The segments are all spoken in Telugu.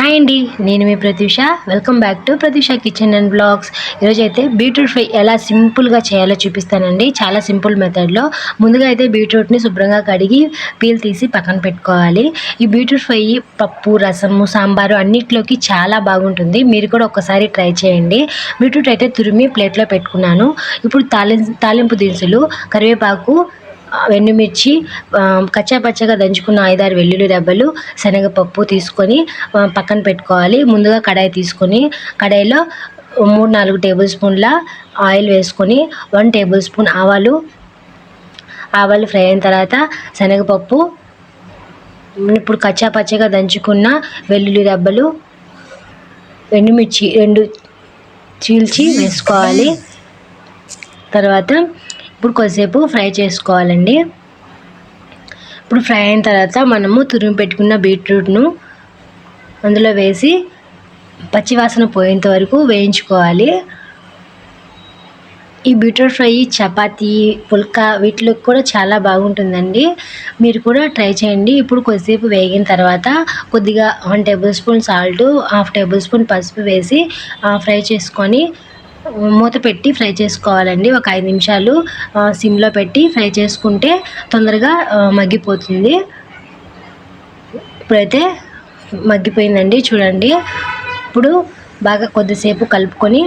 హాయ్ అండి నేను మీ Pratyusha welcome back to Pratyusha kitchen and blogs ఈరోజు అయితే బీట్రూట్ ఫ్రై ఎలా సింపుల్గా చేయాలో చూపిస్తానండి. చాలా సింపుల్ మెథడ్లో ముందుగా అయితే బీట్రూట్ని శుభ్రంగా కడిగి పీల్ తీసి పక్కన పెట్టుకోవాలి. ఈ బీట్రూట్ ఫ్రై పప్పు రసము సాంబారు అన్నిట్లోకి చాలా బాగుంటుంది. మీరు కూడా ఒకసారి ట్రై చేయండి. బీట్రూట్ అయితే తురిమి ప్లేట్లో పెట్టుకున్నాను. ఇప్పుడు తాలిం తాలింపు దినుసులు కరివేపాకు వెన్నుమిర్చి ఎండుమిర్చి ఆ, దంచుకున్న ఐదారు వెల్లుల్లి రెబ్బలు శనగపప్పు తీసుకొని పక్కన పెట్టుకోవాలి. ముందుగా కడాయి తీసుకొని కడాయిలో మూడు నాలుగు టేబుల్ స్పూన్ల ఆయిల్ వేసుకొని వన్ టేబుల్ స్పూన్ ఆవాలు. ఆవాలు ఫ్రై అయిన తర్వాత శనగపప్పు. ఇప్పుడు కచ్చా పచ్చగా దంచుకున్న వెల్లుల్లి రెబ్బలు ఎండుమిర్చి రెండు చీల్చి వేసుకోవాలి. తర్వాత ఇప్పుడు కొద్దిసేపు ఫ్రై చేసుకోవాలండి. ఇప్పుడు ఫ్రై అయిన తర్వాత మనము తురిమి పెట్టుకున్న బీట్రూట్ను అందులో వేసి పచ్చివాసన పోయేంత వరకు వేయించుకోవాలి. ఈ బీట్రూట్ ఫ్రై చపాతీ పుల్కా వీటిలో కూడా చాలా బాగుంటుందండి. మీరు కూడా ట్రై చేయండి. ఇప్పుడు కొద్దిసేపు వేగిన తర్వాత కొద్దిగా one tablespoon salt half tablespoon పసుపు వేసి ఫ్రై చేసుకొని మూత పెట్టి ఫ్రై చేసుకోవాలండి. ఒక ఐదు నిమిషాలు సిమ్లో పెట్టి ఫ్రై చేసుకుంటే తొందరగా మగ్గిపోతుంది. ఇప్పుడైతే మగ్గిపోయిందండి చూడండి. ఇప్పుడు బాగా కొద్దిసేపు కలుపుకొని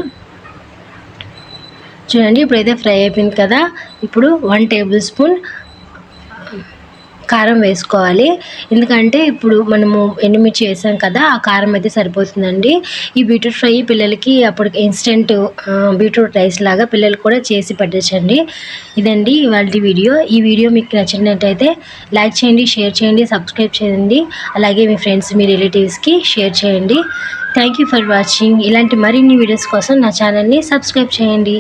చూడండి ఇప్పుడైతే ఫ్రై అయిపోయింది కదా. ఇప్పుడు వన్ టేబుల్ స్పూన్ కారం వేసుకోవాలి. ఎందుకంటే ఇప్పుడు మనము ఎండుమిర్చి వేసాం కదా ఆ కారం అయితే సరిపోతుందండి. ఈ బీట్రూట్ ఫ్రై పిల్లలకి అప్పుడు ఇన్స్టెంట్ బీట్రూట్ రైస్ లాగా పిల్లలు కూడా చేసి పెట్టచ్చండి. ఇదండి ఇవాళ వీడియో. ఈ వీడియో మీకు నచ్చినట్టయితే లైక్ చేయండి షేర్ చేయండి సబ్స్క్రైబ్ చేయండి. అలాగే మీ ఫ్రెండ్స్ మీ రిలేటివ్స్కి షేర్ చేయండి. థ్యాంక్ యూ ఫర్ వాచింగ్ ఇలాంటి మరిన్ని వీడియోస్ కోసం నా ఛానల్ని సబ్స్క్రైబ్ చేయండి.